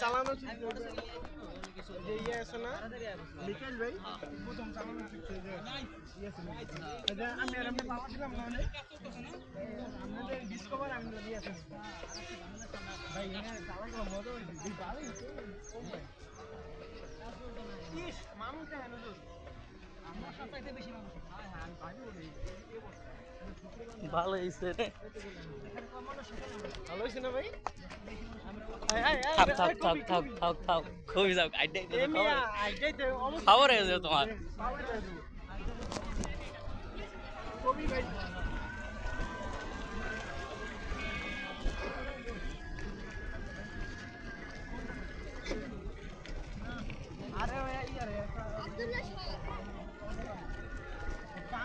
চালানো যে ইয়ে আছে না? প্রথম চালানো শিখছে ইয়ে যে আমি আর আমি পাওয়া ছিলাম না ভালো মানুষ দেখেন আমার সাথে বেশি মানুষ। ভালো হয়েছে রে। ভালো হয়েছে না ভাই? থাক থাক থাক থাক থাক থাক খুবই যাও আইডিয়া খবর খবর হয়ে যাবে তোমার আরে ভাই ইয়ারে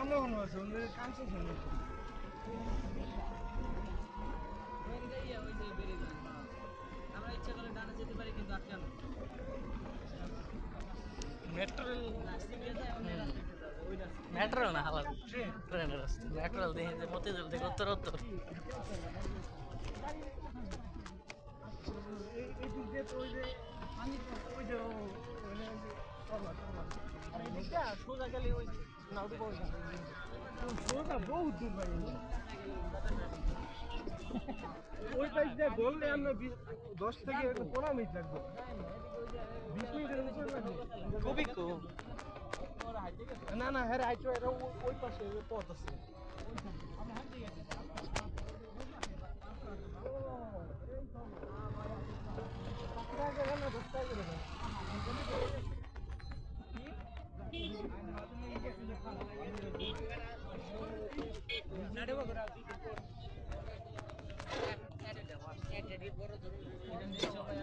কামও হলো আছে ওদের কাম শেষ হলো মেট্রো রেল মেট্রো না হালা ট্রেনের রাস্তা মেট্রো দেখে যে মতে জল থেকে উত্তর উত্তর সোজা গেলে ওই বহুত দূর ভাই ওই পাইপ দিয়ে ধরলে আমরা দশ থেকে পনেরো মিনিট লাগবে বিশ মিনিটের উপর লাগবে খুবই কম না না হ্যাঁ রাইট ওই পাশে পথ আছে